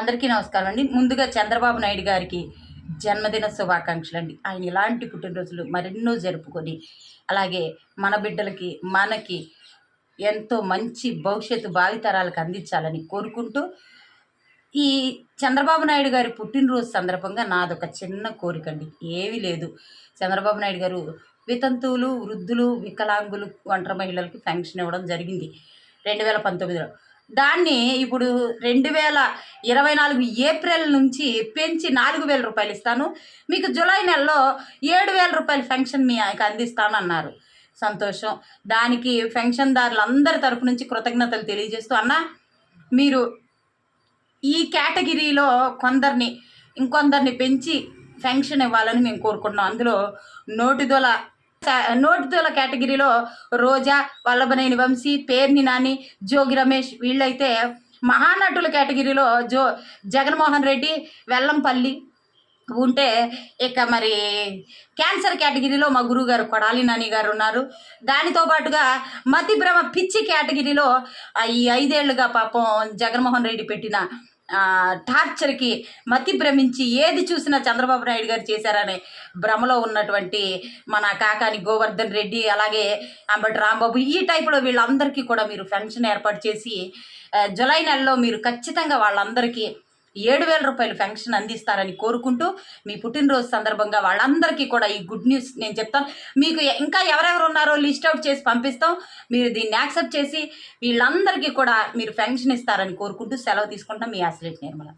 అందరికీ నమస్కారం అండి. ముందుగా చంద్రబాబు నాయుడు గారికి జన్మదిన శుభాకాంక్షలు అండి ఆయన ఇలాంటి పుట్టినరోజులు మరెన్నో జరుపుకొని అలాగే మన బిడ్డలకి మనకి ఎంతో మంచి భవిష్యత్తు భావితరాలకు అందించాలని కోరుకుంటూ ఈ చంద్రబాబు నాయుడు గారి పుట్టినరోజు సందర్భంగా నాదొక చిన్న కోరిక అండి ఏమీ లేదు. చంద్రబాబు నాయుడు గారు వితంతువులు వృద్ధులు వికలాంగులు ఒంటరి మహిళలకు పెన్షన్ ఇవ్వడం జరిగింది. రెండు వేల పంతొమ్మిదిలో దాన్ని ఇప్పుడు రెండు వేల ఇరవై నాలుగు ఏప్రిల్ నుంచి పెంచి నాలుగు వేల రూపాయలు ఇస్తాను. మీకు జూలై నెలలో ఏడు వేల రూపాయల పెన్షన్ మీ ఆయనకు అందిస్తాను అన్నారు సంతోషం. దానికి పెన్షన్దారులందరి తరపు నుంచి కృతజ్ఞతలు తెలియజేస్తూ అన్న మీరు ఈ కేటగిరీలో కొందరిని ఇంకొందరిని పెంచి ఫెన్షన్ ఇవ్వాలని మేము కోరుకుంటున్నాం. అందులో నోటిదొల నోటిదొల కేటగిరీలో రోజా వల్లభనేని వంశీ పేర్ని నాని జోగి రమేష్ వీళ్ళైతే మహానటుల కేటగిరీలో జో జగన్మోహన్ రెడ్డి వెల్లంపల్లి ఉంటే ఇక మరి క్యాన్సర్ కేటగిరీలో మా గురువు గారు కొడాలి నాని గారు ఉన్నారు. దానితో పాటుగా మతిభ్రమ పిచ్చి కేటగిరీలో ఈ ఐదేళ్ళుగా పాపం జగన్మోహన్ రెడ్డి పెట్టిన టార్చర్కి మతి భ్రమించి ఏది చూసినా చంద్రబాబు నాయుడు గారు చేశారనే భ్రమలో ఉన్నటువంటి మన కాకాని గోవర్ధన్ రెడ్డి అలాగే అంబటి రాంబాబు ఈ టైపులో వీళ్ళందరికీ కూడా మీరు ఫంక్షన్ ఏర్పాటు చేసి జులై జూలై నెలలో మీరు ఖచ్చితంగా వాళ్ళందరికీ ఏడు వేల రూపాయలు పెన్షన్ అందిస్తారని కోరుకుంటూ మీ పుట్టినరోజు సందర్భంగా వాళ్ళందరికీ కూడా ఈ గుడ్ న్యూస్ నేను చెప్తాను. మీకు ఇంకా ఎవరెవరు ఉన్నారో లిస్ట్ అవుట్ చేసి పంపిస్తాం. మీరు దీన్ని యాక్సెప్ట్ చేసి వీళ్ళందరికీ కూడా మీరు పెన్షన్ ఇస్తారని కోరుకుంటూ సెలవు తీసుకుంటాం మీ అసలేట్ నిర్మల.